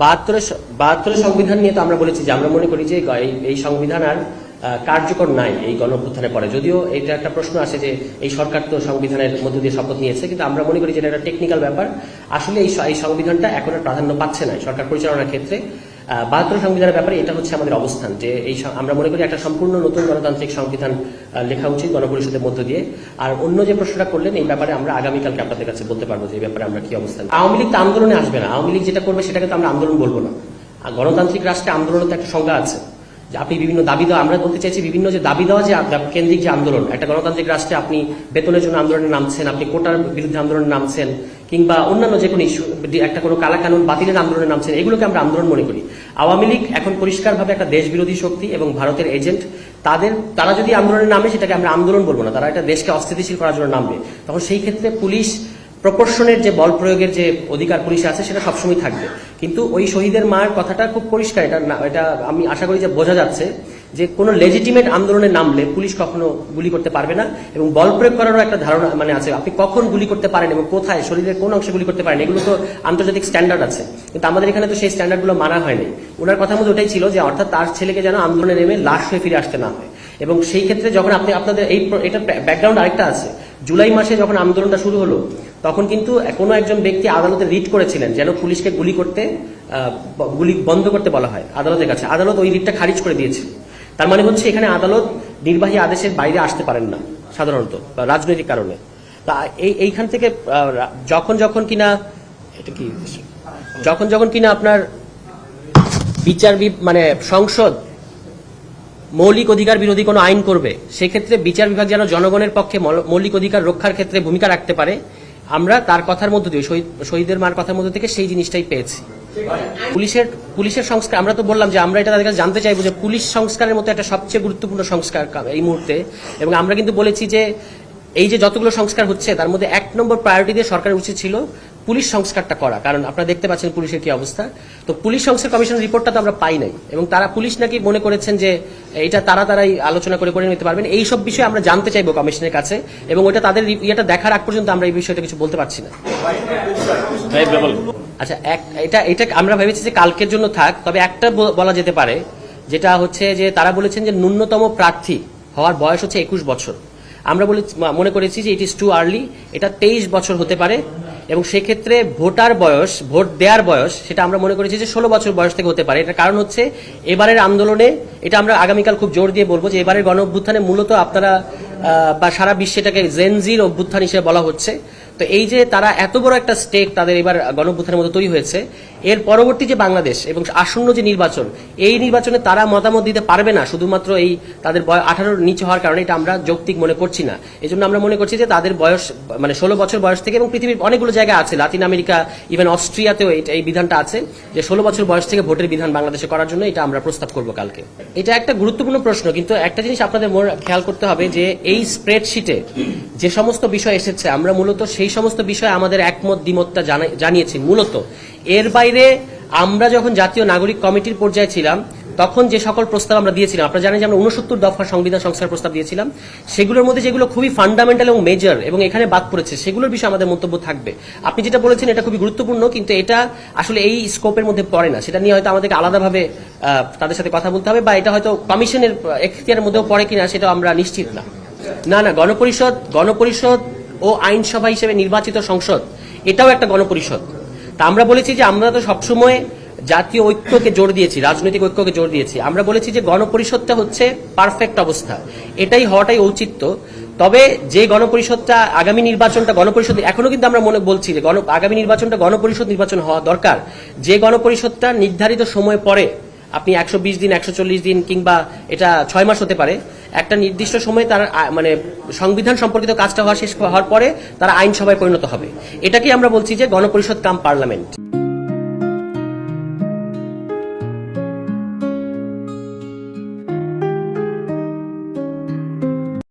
বাহাত্তরের সংবিধান নিয়ে তো আমরা বলেছি যে আমরা মনে করি যে এই- সংবিধান আর কার্যকর নাই এই গণঅভ্যুত্থানের পরে। যদিও এটা একটা প্রশ্ন আছে যে এই সরকার তো সংবিধানের মধ্য দিয়ে শপথ নিয়েছে, কিন্তু আমরা মনে করি যে এটা একটা টেকনিক্যাল ব্যাপার। আসলে এই এই সংবিধানটা এখন আর প্রাধান্য পাচ্ছে না। সরকার পরিচালনার ক্ষেত্রে বাহাত্তর সংবিধানের ব্যাপারে এটা হচ্ছে আমাদের অবস্থান যে এই আমরা মনে করি একটা সম্পূর্ণ নতুন গণতান্ত্রিক সংবিধান লেখা উচিত গণপরিষদের মধ্য দিয়ে। আর অন্য যে প্রশ্নটা করলেন, এই ব্যাপারে আমরা আগামীকালকে আপনাদের কাছে বলতে পারব যে এই ব্যাপারে আমরা কি অবস্থান। আওয়ামী লীগ তো আন্দোলনে আসবে না। আওয়ামী লীগ যেটা করবে সেটাকে তো আমরা আন্দোলন বলব না। গণতান্ত্রিক রাষ্ট্রে আন্দোলনের তো একটা সংজ্ঞা আছে। যে আপনি বিভিন্ন দাবি দেওয়া, আমরা বলতে চাইছি বিভিন্ন যে দাবি দেওয়া যে কেন্দ্রিক যে আন্দোলন, একটা গণতান্ত্রিক রাষ্ট্রে আপনি বেতনের জন্য আন্দোলনে নামছেন, আপনি কোটার বিরুদ্ধে আন্দোলনে নামছেন, কিংবা অন্যান্য যে কোনো ইস্যু একটা কোনো কালা কানুন বাতিলের আন্দোলনে নামছেন, এগুলোকে আমরা আন্দোলন মনে করি। আওয়ামী লীগ এখন পরিষ্কারভাবে একটা দেশ বিরোধী শক্তি এবং ভারতের এজেন্ট। তাদের, তারা যদি আন্দোলনে নামে, সেটাকে আমরা আন্দোলন বলব না। তারা একটা দেশকে অস্থিতিশীল করার জন্য নামবে। তখন সেই ক্ষেত্রে পুলিশ প্রপোর্শনের যে বল প্রয়োগের যে অধিকার পুলিশে আছে, সেটা সবসময় থাকবে। কিন্তু ওই শহীদের মার কথাটা খুব পরিষ্কার, এটা এটা আমি আশা করি যে বোঝা যাচ্ছে যে কোনো লেজিটিমেট আন্দোলনে নামলে পুলিশ কখনো গুলি করতে পারবে না এবং বল প্রয়োগ করারও একটা ধারণা মানে আছে, আপনি কখন গুলি করতে পারেন এবং কোথায়, শরীরের কোন অংশে গুলি করতে পারেন, এগুলো তো আন্তর্জাতিক স্ট্যান্ডার্ড আছে। কিন্তু আমাদের এখানে তো সেই স্ট্যান্ডার্ডগুলো মানা হয়নি ওনার কথা মধ্যে ওটাই ছিল যে, অর্থাৎ তার ছেলেকে যেন আন্দোলনে নেমে লাশ হয়ে ফিরে আসতে না হয়। এবং সেই ক্ষেত্রে যখন আপনি, আপনাদের এই এটার ব্যাকগ্রাউন্ড আরেকটা আছে। জুলাই মাসে যখন আন্দোলনটা শুরু হলো তখন কিন্তু কোনো একজন ব্যক্তি আদালতে রিট করেছিলেন, যেন পুলিশকে গুলি করতে গুলি বন্ধ করতে বলা হয় আদালতের কাছে। আদালত ওই রিটটা খারিজ করে দিয়েছিল। তার মানে হচ্ছে এখানে আদালত নির্বাহী আদেশের বাইরে আসতে পারেন না, সাধারণত রাজনৈতিক কারণে। তা এই, এইখান থেকে যখন যখন কিনা, এটা কি? যখন যখন কিনা আপনার বিচার মানে সংসদ মৌলিক অধিকার বিরোধী কোনো আইন করবে, সেক্ষেত্রে বিচার বিভাগ যেন জনগণের পক্ষে মৌলিক অধিকার রক্ষার ক্ষেত্রে ভূমিকা রাখতে পারে আমরা তার কথার মধ্য দিয়ে, শহীদ, শহীদের মার কথার মধ্যে থেকে সেই জিনিসটাই পেয়েছি। পুলিশের পুলিশের সংস্কার, আমরা তো বললাম যে আমরা এটা তাদের কাছে জানতে চাইব যে পুলিশ সংস্কারের মতো একটা সবচেয়ে গুরুত্বপূর্ণ সংস্কার এই মুহূর্তে। এবং আমরা কিন্তু বলেছি যে এই যে যতগুলো সংস্কার হচ্ছে, তার মধ্যে এক নম্বর প্রায়োরিটি দিয়ে সরকারের উচিত ছিল পুলিশ সংস্কারটা করা, কারণ আপনারা দেখতে পাচ্ছেন পুলিশের কি অবস্থা। তো পুলিশ সংস্কার কমিশনের রিপোর্টটা তো আমরা পাই নাই। এবং তারা পুলিশ নাকি মনে করেছেন যে, এটা তারা তারাই আলোচনা করে করে নিতে পারবেন। এই সব বিষয়ে আমরা জানতে চাইব কমিশনের কাছে, এবং ওটা তাদের ইয়েটা দেখার আগ পর্যন্ত আমরা এই বিষয়টা কিছু বলতে পারছি না। আচ্ছা এক, এটা এটা আমরা ভেবেছি যে কালকের জন্য থাক, তবে একটা বলা যেতে পারে, যেটা হচ্ছে যে তারা বলেছেন যে ন্যূনতম প্রার্থী হওয়ার বয়স হচ্ছে একুশ বছর। আমরা বলে মনে করেছি যে ইট ইজ টু আর্লি এটা তেইশ বছর হতে পারে এবং সেক্ষেত্রে ভোটার বয়স, ভোট দেওয়ার বয়স, সেটা আমরা মনে করেছি যে ষোলো বছর বয়স থেকে হতে পারে। এটার কারণ হচ্ছে, এবারের আন্দোলনে, এটা আমরা আগামীকাল খুব জোর দিয়ে বলব যে এবারের গণ অভ্যুত্থানে মূলত আপনারা বা সারা বিশ্বে এটাকে জেনজির অভ্যুত্থান হিসেবে বলা হচ্ছে। তো এই যে তারা এত বড় একটা স্টেক তাদের এবার গণঅভ্যুত্থানের মতো তৈরি হয়েছে, এর পরবর্তী যে বাংলাদেশ এবং আসন্ন যে নির্বাচন, এই নির্বাচনে তারা মতামত দিতে পারবে না, শুধুমাত্র এই তাদের বয়স আঠারোর নিচে হওয়ার কারণে এটা আমরা যৌক্তিক মনে করছি না। এই জন্য আমরা মনে করছি যে তাদের বয়স মানে ষোলো বছর বয়স থেকে এবং পৃথিবীর অনেকগুলো জায়গা আছে, লাতিন আমেরিকা ইভেন অস্ট্রিয়াতেও এই বিধানটা আছে যে ষোলো বছর বয়স থেকে ভোটের বিধান বাংলাদেশে করার জন্য এটা আমরা প্রস্তাব করব কালকে। এটা একটা গুরুত্বপূর্ণ প্রশ্ন, কিন্তু একটা জিনিস আপনাদের খেয়াল করতে হবে যে এই স্প্রেডশিটে যে সমস্ত বিষয় এসেছে, আমরা মূলত সেই সমস্ত বিষয়ে আমাদের একমত, দ্বিমতটা জানা- জানিয়েছি। মূলত, এর বাইরে আমরা যখন জাতীয় নাগরিক কমিটির পর্যায়ে ছিলাম, তখন যে সকল প্রস্তাব আমরা দিয়েছিলাম, আপনারা জানেন যে আমরা উনসত্তর দফা সংবিধান সংস্কার প্রস্তাব দিয়েছিলাম, সেগুলোর মধ্যে যেগুলো খুবই ফান্ডামেন্টাল এবং মেজর এবং এখানে বাদ পড়েছে, সেগুলোর বিষয়ে আমাদের মন্তব্য থাকবে। আপনি যেটা বলেছেন, এটা খুবই গুরুত্বপূর্ণ, কিন্তু এটা আসলে এই স্কোপের মধ্যে পড়ে না। সেটা নিয়ে হয়তো আমাদেরকে আলাদাভাবে তাদের সাথে কথা বলতে হবে, বা এটা হয়তো কমিশনের এখতিয়ারের মধ্যেও পড়ে কিনা সেটা আমরা নিশ্চিত না। না না, গণপরিষদ গণপরিষদ ও আইনসভা হিসেবে নির্বাচিত সংসদ, এটাও একটা গণপরিষদ। তা আমরা বলেছি যে আমরা তো সবসময় জাতীয় ঐক্যকে জোর দিয়েছি, রাজনৈতিক ঐক্যকে জোর দিয়েছি। আমরা বলেছি যে গণপরিষদটা হচ্ছে পারফেক্ট অবস্থা। এটাই হওয়াটাই ঔচিত্য। তবে যে গণপরিষদটা, আগামী নির্বাচনটা গণপরিষদ, এখনও কিন্তু আমরা মনে বলছি যে গণ, আগামী নির্বাচনটা গণপরিষদ নির্বাচন হওয়া দরকার। যে গণপরিষদটা নির্ধারিত সময় পরে আপনি একশো বিশ দিন, একশো চল্লিশ দিন কিংবা এটা ছয় মাস হতে পারে। একটা নির্দিষ্ট সময়ে তার মানে সংবিধান সম্পর্কিত কাজটা হওয়া শেষ হওয়ার পরে তারা আইনসভায় পরিণত হবে। এটাকে আমরা বলছি যে গণপরিষদ কাম পার্লামেন্ট।